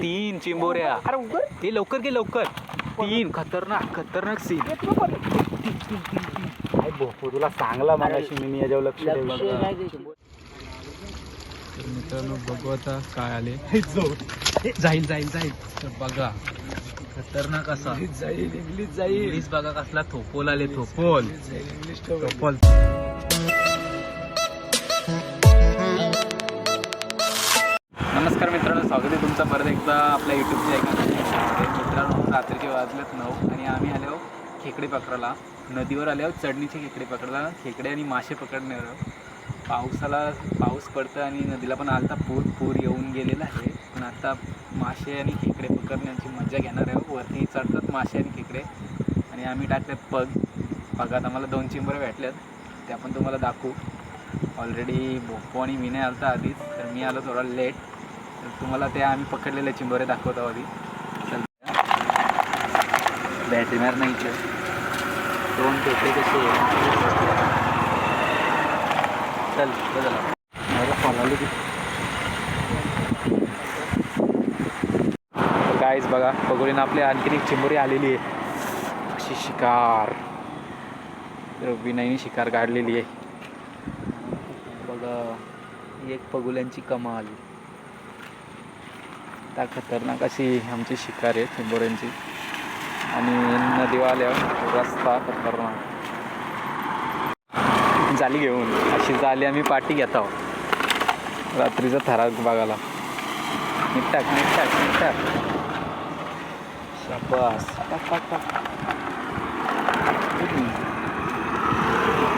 तीन चिंबोऱ्या. अरे उघड. ते लवकर घे लवकर. तीन खतरनाक खतरनाक सीन काय भोपू तुला चांगला मागाशी मी याच्यावर लक्ष ठेवलं तर मित्रांनो बघू आता काय आले. जाईल जाईल जाईल. तर बघा खतरनाक असा. जाईल इंग्लिश जाईल. इंग्लिश बघा कसला थोपोल आले थोपोल इंग्लिश थोपोल नमस्कार मित्रांनो स्वागत आहे तुमचं परत एकदा आपल्या यूट्यूबच्या एका मित्रांनो रात्रीचे वाजलेत नऊ आणि आम्ही आलो खेकडे पकडायला. नदीवर आल्यावर चढणीचे खेकडे पकडायला. खेकडे आणि मासे पकडणार पावसाला पाऊस पडतं आणि नदीला पण आलता पूर पूर येऊन गेलेला आहे. पण आता मासे आणि खेकडे पकडण्याची मजा घेणार आहे वरती चढतात मासे आणि खेकडे. आणि आम्ही टाकले पग. पगात आम्हाला दोन चिंबरं भेटल्यात. ते आपण तुम्हाला दाखवू. ऑलरेडी बोप्पो आणि मी नाही आलता आधीच. तर मी आलो थोडा लेट तर तुम्हाला ते आम्ही पकडलेले चिंबोरे दाखवतो आधी. चल बॅटरी मार नाही दोन टोपे कसे चल बदला मला फॉलो गाईज बघा पगोलीनं आपली आणखीन एक चिंबोरी आलेली आहे. अशी शिकार. विनयनी शिकार काढलेली आहे. बघा एक पगुल्यांची कमाल. त्या खतरनाक अशी आमची शिकार आहे चिंबोऱ्यांची आणि नदीवाल्या रस्ता खतरनाक. जाली घेऊन अशी जाली आम्ही पाठी घेत आहोत. रात्रीचा थरार बघायला. नीट टाक नीट टाक टाक शाबास टाक टाक.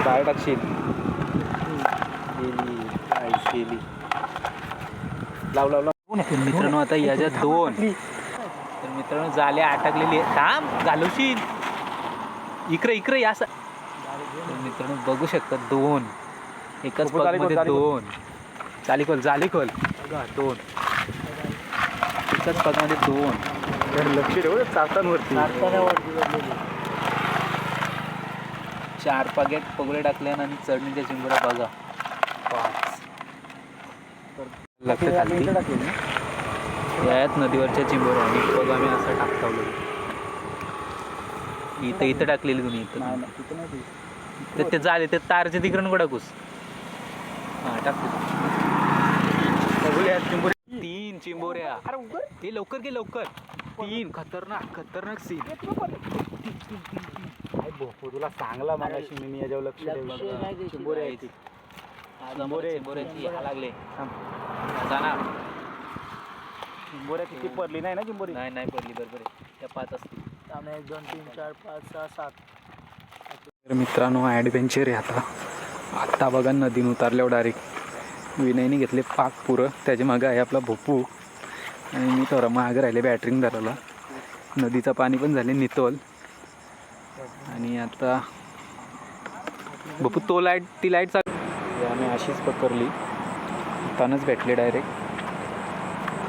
टाक टाकशील. गेली काय गेली. लाव लाव लाव. तर मित्रांनो आता याच्यात दोन. तर मित्रांनो जाले अटकलेली आहे थांब घालवशील. इकडे इकडे या मित्रांनो बघू शकता दोन. एकाच बघू, जाली खोल, मध्ये जाली खोल. दोन. जाली खोल दोन. एकाच पगमध्ये दोन. लक्ष ठेव चालतांवरती चार पाकेट पगडे टाकल्यान आणि चढणीच्या चिंबऱ्या बघा. पाच. लक्षात खाली. यात नदीवरच्या चिंबोऱ्या. आणि पग आम्ही असं टाकतावलो. इथं इथं टाकलेली तुम्ही इथं. ते- ते झाले ते तारचे तिकडून टाकूस हा टाकतो. तीन चिंबोऱ्या. ते लवकर घे लवकर. तीन खतरनाक खतरनाक सीन भोपू तुला चांगला मागाशी मी याच्यावर लक्ष ठेवलं चिंबोरी आहे ती. चिंबोऱ्याची. या लागले. जाणार चिंबोऱ्या किती पडली? नाही ना चिंबोरी नाही नाही पडली. बरोबर आहे. त्या पाच असतील. एक दोन तीन चार पाच सहा सात. तर मित्रांनो ॲडव्हेंचर आहे आता. आत्ता बघा नदीन उतारल्यावर डायरेक्ट विनयने घेतले पाक पुरं. त्याच्या मागं आहे आपला भोपू. आणि मी थोडा मागं राहिले बॅटरिंग धरायला नदीचं पाणी पण झाले नितोल. आणि आता भोपू तो लाइट ती लाइट चाल. आम्ही अशीच पकडली. तानच भेटले डायरेक्ट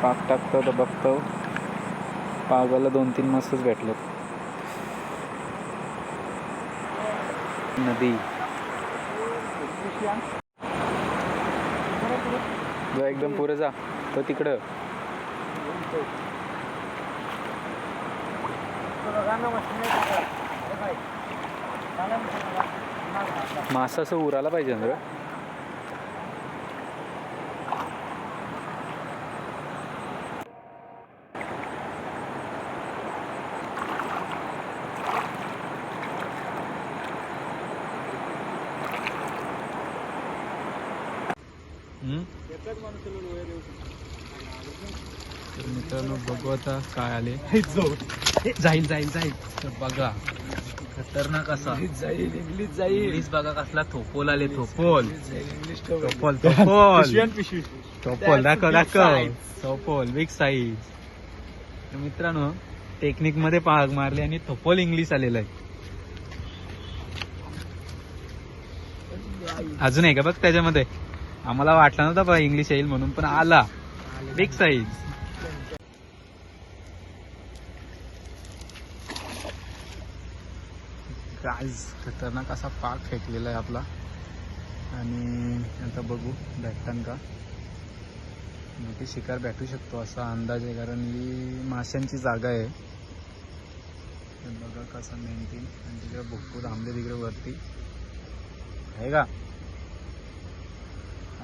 पाक टाकतो तर बघतो. पागाला दोन तीन मस्तच भेटलेत. नदी. जो एकदम पुरे जा. तो तिकडं. मासा असं उराला पाहिजे ना तर मित्रांनो बघू आता काय आले. जाईल जाईल जाईल. तर बघा खतरनाक असा. जाईल इंग्लिश जाईल. इंग्लिश बघा कसला थोपोल आले थोपोल थोपोल थोपोल थोपोल दाखव दाखव. थोपोल बिग साईज तर मित्रांनो टेक्निकमध्ये पाग मारले आणि थोपोल इंग्लिश आलेलं आहे. अजून आहे का बघ त्याच्यामध्ये? आम्हाला वाटलं नव्हतं बा इंग्लिश येईल म्हणून पण आला. बिग साईज गाईज खतरनाक असा पाक फेकलेला आहे आपला. आणि आता बघू भेटतान का? मोठी शिकार भेटू शकतो असा अंदाज आहे कारण ही माशांची जागा आहे. तर बघा कसं मेंटेन आणि तिकडे भरपूर आंबे तिकडे वरती. आहे का?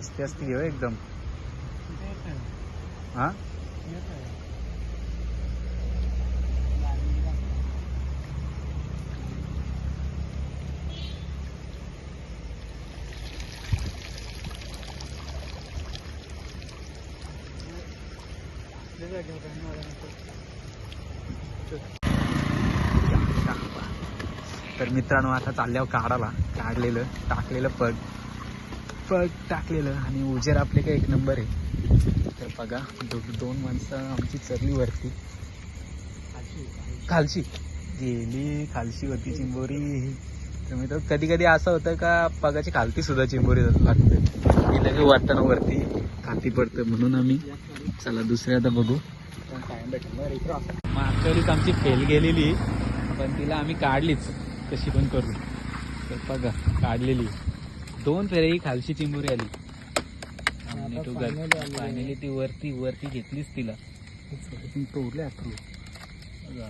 असते असते. घेऊ एकदम. हा? तर मित्रांनो आता चालल्यावर काढाला काढलेलं टाकलेलं पग पग. टाकलेलं आणि उजेर आपले काय एक नंबर आहे. तर बघा दो दोन माणसं आमची चरली वरती. खालची. गेली खालची होती चिंबोरी. तर मी तर कधी कधी असं होतं का पगाची खालती सुद्धा चिंबोरी लागते. ती काही वाटताना वरती खाती पडतं म्हणून आम्ही. चला दुसऱ्या आता बघू. मागच्या वेळीच आमची फेल गेलेली पण तिला आम्ही काढलीच. कशी पण करू. तर बघा काढलेली. दोन फेऱ्या ही खालची चिंबोरी आली. फायनली ती वरती वरती घेतलीच तिला. तोडले अथरू बघा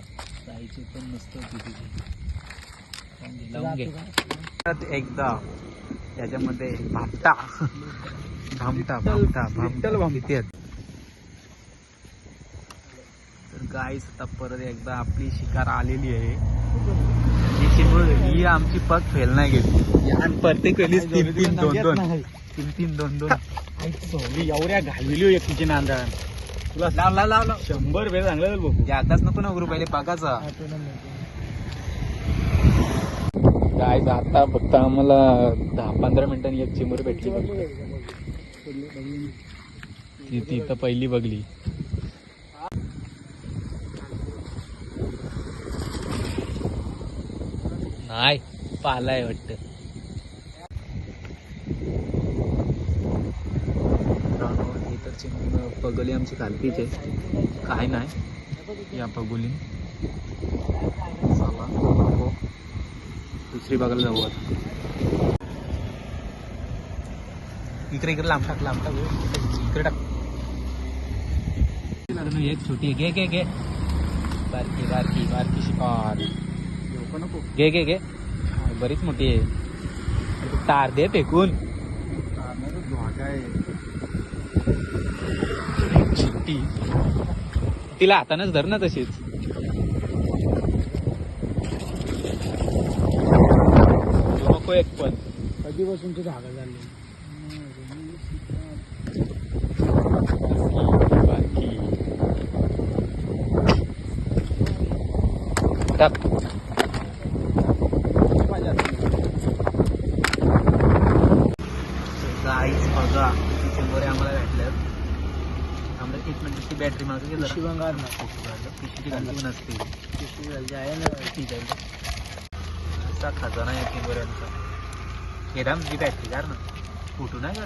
पण मस्त होती तिची लावून घे. एकदा त्याच्यामध्ये भामटा. भामटा भामटा भामटा. आहेत तर गाईस आता परत एकदा आपली शिकार आलेली आहे. ही चिंबोरी ही आमची पग फेल नाही गेली. आणि प्रत्येक वेळीच तीन तीन दोन दोन तीन तीन दोन दोन. एवढ्या घाललेली एकटीची नांदण तुला लाव लाव लाव लाव. शंभर वेळ चांगलं बघू. याकाच नको ना उघडू पहिले बघाचा काय आता फक्त आम्हाला दहा पंधरा मिनिटांनी एक चिमूर भेटली ती ती तर पहिली बघली. नाही पालाय वाटत. ही पगोली आमची खालतीच आहे. काय नाही. या पगोली. दुसरी बघायला जाऊ आता. इकडे इकडे लांब टाक लांब टाक. इकडे टाक. एक छोटी घे घे घे बारकी बारकी बारकी शिकार नको घे घे घे. बरीच मोठी आहे. तू तार दे फेकून. चिट्टी. तिला हातानच धर ना तशीच. नको एक पण. कधीपासूनची धागा झाली? टाक शंभर आम्हाला भेटल्यात. आम्हाला एक मिनिटची बॅटरी मागं गेलं ना. पिशवीची घालती नसते पिशवी घालची आहे ना ठीक आहे असा खजाना या किंबऱ्यांचा. हे राम जी बॅटरी कार ना. फोटो नाही का